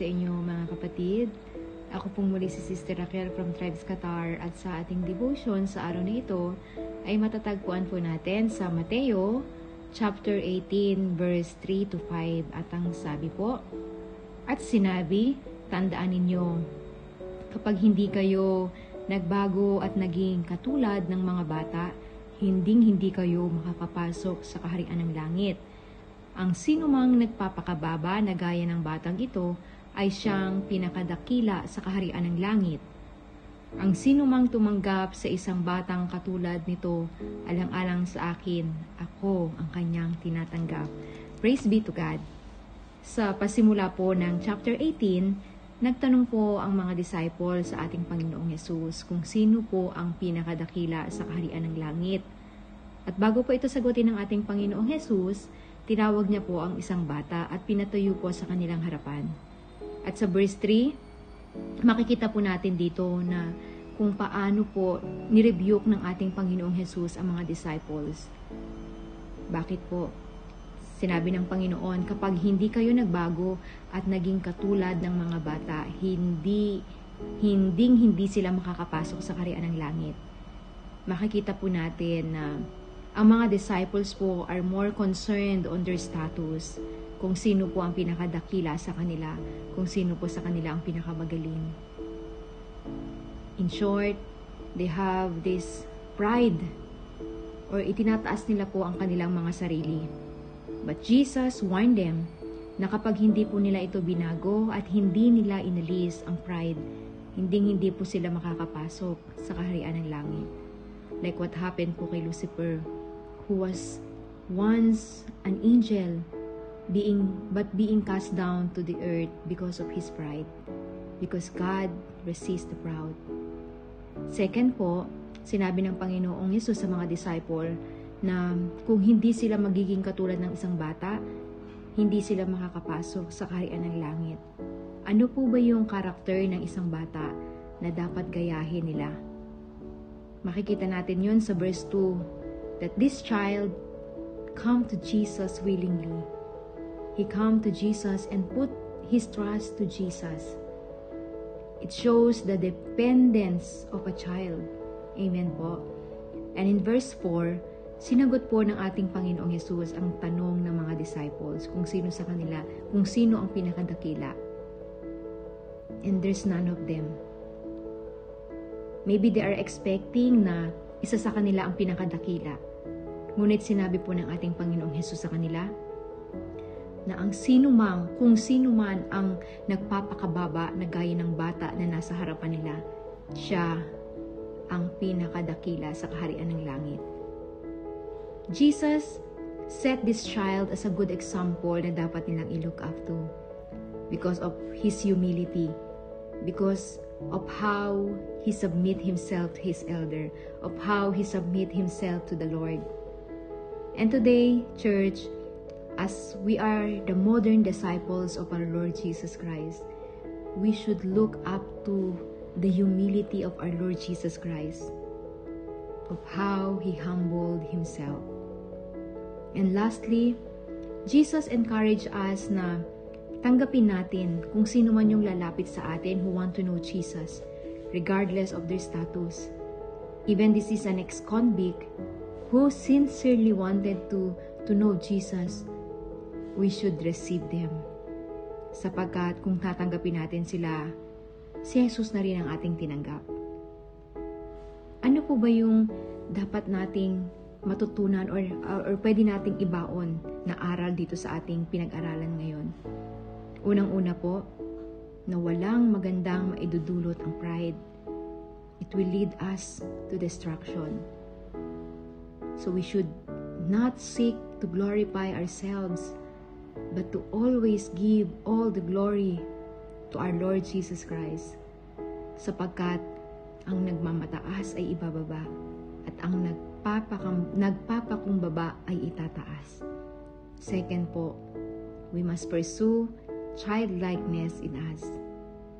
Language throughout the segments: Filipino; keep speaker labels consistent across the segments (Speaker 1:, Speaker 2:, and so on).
Speaker 1: sa inyo mga kapatid. Ako pong muli si Sister Raquel from Tribes Qatar at sa ating devotion sa araw na ito ay matatagpuan po natin sa Mateo chapter 18 verse 3 to 5 at ang sabi po At sinabi, tandaan ninyo, kapag hindi kayo nagbago at naging katulad ng mga bata, hinding hindi kayo makakapasok sa kaharian ng langit. Ang sinumang nagpapakababa na gaya ng batang ito ay siyang pinakadakila sa kaharian ng langit. Ang sinumang tumanggap sa isang batang katulad nito, alang-alang sa akin, ako ang kanyang tinatanggap. Praise be to God. Sa pasimula po ng chapter 18, nagtanong po ang mga disciples sa ating Panginoong Yesus kung sino po ang pinakadakila sa kaharian ng langit. At bago po ito sagutin ng ating Panginoong Yesus, tinawag niya po ang isang bata at pinatayo po sa kanilang harapan. At sa verse 3, makikita po natin dito na kung paano po nirebuke ng ating Panginoong Jesus ang mga disciples. Bakit po? Sinabi ng Panginoon, kapag hindi kayo nagbago at naging katulad ng mga bata, hindi hinding hindi sila makakapasok sa kariyan ng langit. Makikita po natin na ang mga disciples po are more concerned on their status, kung sino po ang pinakadakila sa kanila, kung sino po sa kanila ang pinakamagaling. In short, they have this pride or itinataas nila po ang kanilang mga sarili. But Jesus warned them na kapag hindi po nila ito binago at hindi nila inalis ang pride, hindi hindi po sila makakapasok sa kaharian ng langit. Like what happened po kay Lucifer, who was once an angel, being but being cast down to the earth because of his pride. Because God resists the proud. Second po, sinabi ng Panginoong Yesus sa mga disciple na kung hindi sila magiging katulad ng isang bata, hindi sila makakapasok sa kaharian ng langit. Ano po ba yung karakter ng isang bata na dapat gayahin nila? Makikita natin yun sa verse 2, that this child come to Jesus willingly. He come to Jesus and put his trust to Jesus. It shows the dependence of a child. Amen po. And in verse 4, sinagot po ng ating Panginoong Yesus ang tanong ng mga disciples kung sino sa kanila, kung sino ang pinakadakila. And there's none of them. Maybe they are expecting na isa sa kanila ang pinakadakila. Ngunit sinabi po ng ating Panginoong Hesus sa kanila na ang sino mang, kung sino man ang nagpapakababa na gaya ng bata na nasa harapan nila, siya ang pinakadakila sa kaharian ng langit. Jesus set this child as a good example na dapat nilang i-look up to because of his humility, because of how he submit himself to his elder, of how he submit himself to the Lord. And today, church, as we are the modern disciples of our Lord Jesus Christ, we should look up to the humility of our Lord Jesus Christ, of how he humbled himself. And lastly, Jesus encouraged us na tanggapin natin kung sino man yung lalapit sa atin who want to know Jesus, regardless of their status. Even this is an ex-convict who sincerely wanted to, to know Jesus, we should receive them. Sapagkat kung tatanggapin natin sila, si Jesus na rin ang ating tinanggap. Ano po ba yung dapat nating matutunan or, or, or pwede nating ibaon na aral dito sa ating pinag-aralan ngayon? Unang-una po, na walang magandang maidudulot ang pride. It will lead us to destruction. So we should not seek to glorify ourselves, but to always give all the glory to our Lord Jesus Christ. Sapagkat ang nagmamataas ay ibababa at ang nagpapakam, nagpapakumbaba ay itataas. Second po, we must pursue childlikeness in us,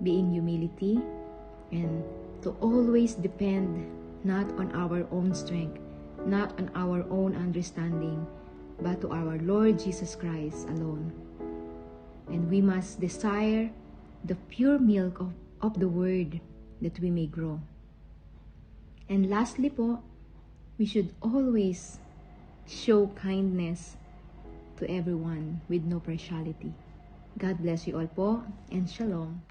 Speaker 1: being humility and to always depend not on our own strength, not on our own understanding, but to our Lord Jesus Christ alone. And we must desire the pure milk of, of the Word that we may grow. And lastly po, we should always show kindness to everyone with no partiality. God bless you all po and shalom.